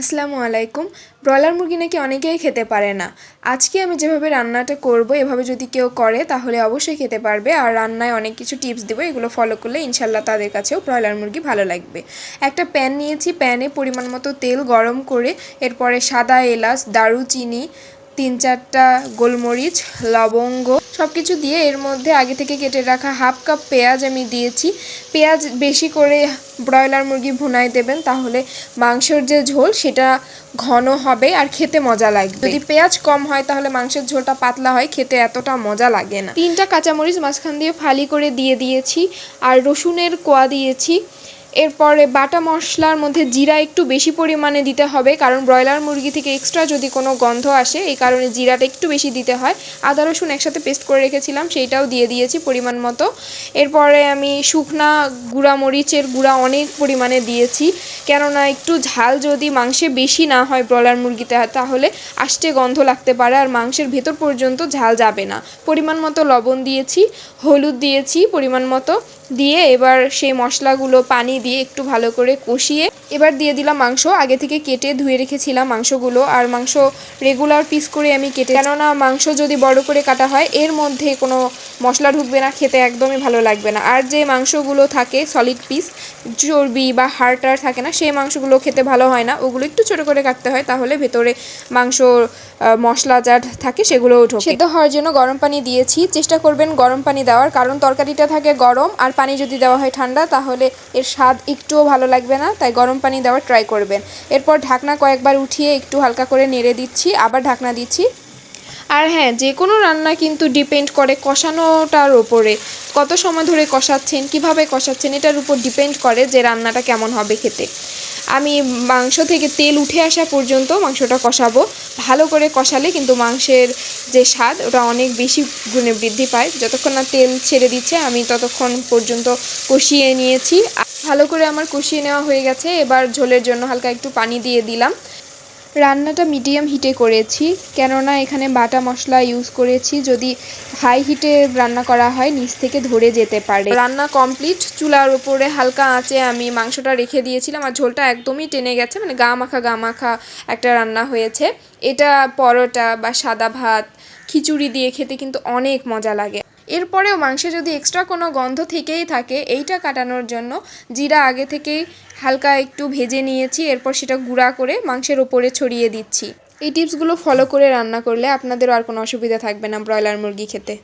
আসসালামু আলাইকুম। ব্রয়লার মুরগি নাকি অনেকেই খেতে পারে না। আজকে আমি যেভাবে রান্নাটা করব, এভাবে যদি কেউ করে, তাহলে অবশ্যই খেতে পারবে। আর রান্নায় অনেক কিছু টিপস দেবো, এগুলো ফলো করলে ইনশাল্লাহ তাদের কাছেও ব্রয়লার মুরগি ভালো লাগবে। একটা প্যান নিয়েছি প্যানে পরিমাণ মতো তেল গরম করে, এরপরে সাদা এলাচ, দারুচিনি, তিন চারটা গোলমরিচ, লবঙ্গ সব কিছু দিয়ে এর মধ্যে আগে থেকে কেটে রাখা হাফ কাপ পেঁয়াজ আমি দিয়েছি। পেঁয়াজ বেশি করে ব্রয়লার মুরগি ভুনায় দেবেন, তাহলে মাংসের যে ঝোল সেটা ঘন হবে আর খেতে মজা লাগবে। যদি পেঁয়াজ কম হয়, তাহলে মাংসের ঝোলটা পাতলা হয়, খেতে এতটা মজা লাগে না। তিনটা কাঁচামরিচ মাঝখান দিয়ে ফালি করে দিয়ে দিয়েছি, আর রসুনের কোয়া দিয়েছি। এরপরে বাটা মশলার মধ্যে জিরা একটু বেশি পরিমাণে দিতে হবে, কারণ ব্রয়লার মুরগি থেকে এক্সট্রা যদি কোনো গন্ধ আসে, এই কারণে জিরাটা একটু বেশি দিতে হয়। আদা, রসুন একসাথে পেস্ট করে রেখেছিলাম, সেইটাও দিয়ে দিয়েছি পরিমাণ মতো। এরপরে আমি শুকনা গুঁড়া মরিচের গুঁড়া অনেক পরিমাণে দিয়েছি, কেননা একটু ঝাল যদি মাংসে বেশি না হয় ব্রয়লার মুরগিতে, তাহলে আষ্টে গন্ধ লাগতে পারে আর মাংসের ভেতর পর্যন্ত ঝাল যাবে না। পরিমাণ মতো লবণ দিয়েছি, হলুদ দিয়েছি পরিমাণ মতো দিয়ে এবার সেই মশলাগুলো পানি দিয়ে একটু ভালো করে কষিয়ে এবার দিয়ে দিলাম মাংস। আগে থেকে কেটে ধুয়ে রেখেছিলাম মাংসগুলো, আর মাংস রেগুলার পিস করে আমি কেটে কেননা মাংস যদি বড় করে কাটা হয়, এর মধ্যে কোনো মশলা ঢুকবে না, খেতে একদমই ভালো লাগবে না। আর যে মাংসগুলো থাকে সলিড পিস চর্বি বা হাড়টার থাকে না, সেই মাংসগুলো খেতে ভালো হয় না। ওগুলো একটু ছোটো করে কাটতে হয়, তাহলে ভেতরে মাংস মশলা যা থাকে সেগুলোও ঢোকে। সেদ্ধ হওয়ার জন্য গরম পানি দিয়েছি। চেষ্টা করবেন গরম পানি দেওয়ার, কারণ তরকারিটা থাকে গরম, আর পানি যদি দেওয়া হয় ঠান্ডা, তাহলে এর স্বাদ একটুও ভালো লাগবে না, তাই গরম পানি দেওয়ার ট্রাই করবেন। এরপর ঢাকনা কয়েকবার উঠিয়ে একটু হালকা করে নেড়ে দিচ্ছি, আবার ঢাকনা দিচ্ছি। আর হ্যাঁ যে কোনো রান্না কিন্তু ডিপেন্ড করে কষানোটার ওপরে কত সময় ধরে কষাচ্ছেন, কীভাবে কষাচ্ছেন, এটার উপর ডিপেন্ড করে যে রান্নাটা কেমন হবে খেতে। আমি মাংস থেকে তেল উঠে আসা পর্যন্ত মাংসটা কষাবো। ভালো করে কষালে কিন্তু মাংসের যে স্বাদ, ওটা অনেক বেশি গুণে বৃদ্ধি পায়। যতক্ষণ না তেল ছেড়ে দিচ্ছে, আমি ততক্ষণ পর্যন্ত কষিয়ে নিয়েছি। ভালো করে আমার কষিয়ে নেওয়া হয়ে গেছে। এবার ঝোলের জন্য হালকা একটু পানি দিয়ে দিলাম। রান্নাটা মিডিয়াম হিটে করেছি, কেননা এখানে বাটা মশলা ইউজ করেছি। যদি হাই হিটে রান্না করা হয়, নিচ থেকে ধরে যেতে পারে। রান্না কমপ্লিট চুলার উপরে হালকা আঁচে আমি মাংসটা রেখে দিয়েছিলাম আর ঝোলটা একদমই টেনে গেছে মানে গা মাখা গা মাখা একটা রান্না হয়েছে। এটা পরোটা বা সাদা ভাত, খিচুড়ি দিয়ে খেতে কিন্তু অনেক মজা লাগে। এরপরেও মাংসে যদি এক্সট্রা কোনো গন্ধ থেকেই থাকে, এইটা কাটানোর জন্য জিরা আগে থেকেই হালকা একটু ভেজে নিয়েছি, এরপর সেটা গুঁড়া করে মাংসের ওপরে ছড়িয়ে দিচ্ছি। এই টিপসগুলো ফলো করে রান্না করলে আপনাদেরও আর কোনো অসুবিধা থাকবে না ব্রয়লার মুরগি খেতে।